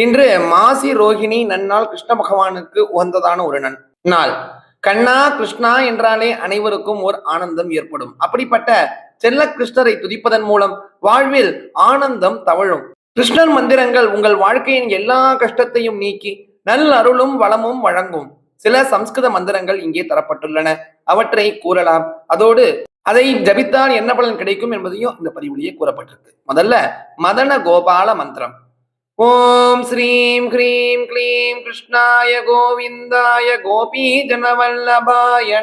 இன்று மாசி ரோகிணி நன்னாள் கிருஷ்ண பகவானுக்கு உகந்ததான ஒரு நன் நாள். கண்ணா கிருஷ்ணா என்றாலே அனைவருக்கும் ஓர் ஆனந்தம் ஏற்படும். அப்படிப்பட்ட செல்ல கிருஷ்ணரை துதிப்பதன் மூலம் வாழ்வில் ஆனந்தம் தவழும். கிருஷ்ணர் மந்திரங்கள் உங்கள் வாழ்க்கையின் எல்லா கஷ்டத்தையும் நீக்கி நல் அருளும் வளமும் வழங்கும். சில சம்ஸ்கிருத மந்திரங்கள் இங்கே தரப்பட்டுள்ளன. அவற்றை கூறலாம். அதோடு அதை ஜபித்தால் என்ன பலன் கிடைக்கும் என்பதையும் இந்த பதிவுலேயே கூறப்பட்டிருக்கு. முதல்ல மதன கோபால மந்திரம். ஓம் ஸ்ரீம் ஹ்ரீம் க்ளீம் கிருஷ்ணாய கோவிந்தாய கோபி ஜனவல்லபாய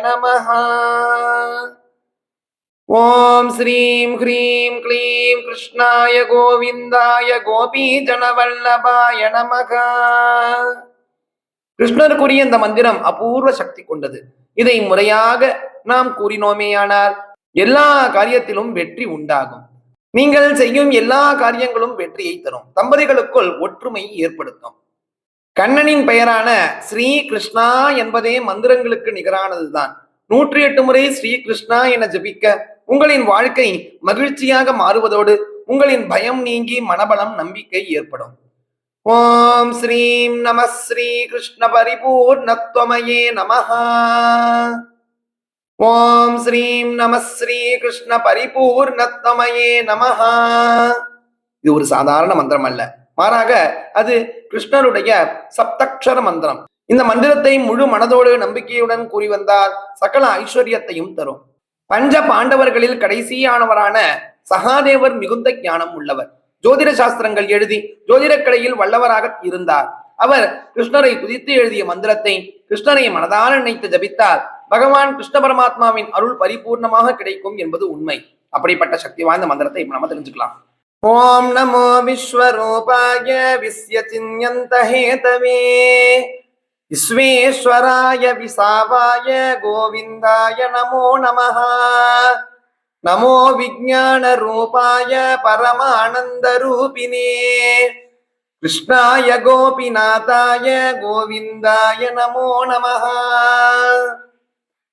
ஓம் ஸ்ரீம் ஹ்ரீம் க்ளீம் கிருஷ்ணாய கோவிந்தாய கோபி ஜனவல்லபாய நமக கிருஷ்ணருக்குரிய இந்த மந்திரம் அபூர்வ சக்தி கொண்டது. இதை முறையாக நாம் கூறினோமேயானால் எல்லா காரியத்திலும் வெற்றி உண்டாகும். நீங்கள் செய்யும் எல்லா காரியங்களும் வெற்றியை தரும். தம்பதிகளுக்குள் ஒற்றுமை ஏற்படுத்தும். கண்ணனின் பெயரான ஸ்ரீ கிருஷ்ணா என்பதே மந்திரங்களுக்கு நிகரானதுதான். நூற்றி எட்டு முறை ஸ்ரீ கிருஷ்ணா என ஜபிக்க உங்களின் வாழ்க்கை மகிழ்ச்சியாக மாறுவதோடு உங்களின் பயம் நீங்கி மனபலம் நம்பிக்கை ஏற்படும். ஓம் ஸ்ரீம் நம ஸ்ரீ கிருஷ்ண பரிபூர்ணத்வமயே நமஹா. ஓம் ஸ்ரீம் நம ஸ்ரீ கிருஷ்ண பரிபூர்ணத்தமயே நமஹா. இது ஒரு சாதாரண மந்திரம் அல்ல. மாறாக அது கிருஷ்ணருடைய சப்தக்ஷர மந்திரம். இந்த மந்திரத்தை முழு மனதோடு நம்பிக்கையுடன் கூறி வந்தால் சகல ஐஸ்வர்யத்தையும் தரும். பஞ்ச பாண்டவர்களில் கடைசியானவரான சகாதேவர் மிகுந்த ஞானம் உள்ளவர். ஜோதிட சாஸ்திரங்கள் எழுதி ஜோதிடக்கலையில் வல்லவராக இருந்தார். அவர் கிருஷ்ணரை துதித்து எழுதிய மந்திரத்தை கிருஷ்ணரை மனதார நினைத்து ஜபித்தால் பகவான் கிருஷ்ண பரமாத்மாவின் அருள் பரிபூர்ணமாக கிடைக்கும் என்பது உண்மை. அப்படிப்பட்ட சக்தி வாய்ந்த மந்திரத்தை இப்ப நம்ம தெரிஞ்சுக்கலாம். ஓம் நமோ விஸ்வரூபாய விஸ்ய சின்யந்த ஹேதவே விஸ்வேஸ்வராய விசாவாய கோவிந்தாய நமோ நமஹ. நமோ விஜான ரூபாய பரமானந்த ரூபினே கிருஷ்ணாய கோபிநாதாய கோவிந்தாய நமோ நமஹ.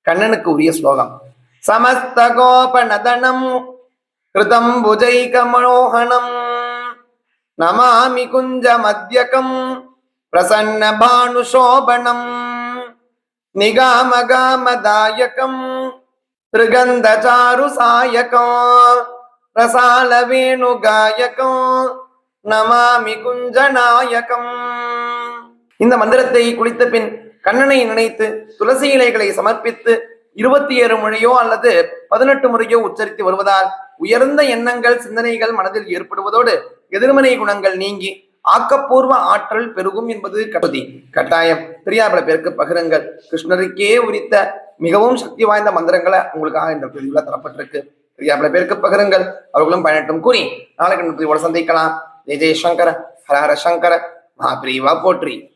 கண்ணனுக்கு உரிய ஸ்லோகம். சமஸ்த கோபநதனம் கிருதம் புஜைகமோகனம் நமாமி குஞ்ச மத்தியகம் பிரசன்ன பானுஷோபனம் நிகாமகாமதாயகம் திருகந்தசாரு சாயகம் ரசால வேணுகாயகம் நமாமி குஞ்சநாயகம். இந்த மந்திரத்தை குளித்த பின் கண்ணனை நினைத்து துளசி இலைகளை சமர்ப்பித்து இருபத்தி ஏழு முறையோ அல்லது பதினெட்டு முறையோ உச்சரித்து வருவதால் உயர்ந்த எண்ணங்கள் சிந்தனைகள் மனதில் ஏற்படுவதோடு எதிர்மறை குணங்கள் நீங்கி ஆக்கப்பூர்வ ஆற்றல் பெருகும் என்பது கருதி கட்டாயம். தெரியாத பல பேருக்கு பகிருங்கள். கிருஷ்ணருக்கே உரித்த மிகவும் சக்தி வாய்ந்த மந்திரங்களை உங்களுக்காக இந்த பதிவுல தரப்பட்டிருக்கு. தெரியாத பல பேருக்கு பகிருங்கள். அவர்களும் பயனட்டும். கூறி நாளைக்கு இந்த சந்திக்கலாம். ஜெய ஜெயசங்கர ஹர ஹர சங்கர மகாபிரிவா போற்றி.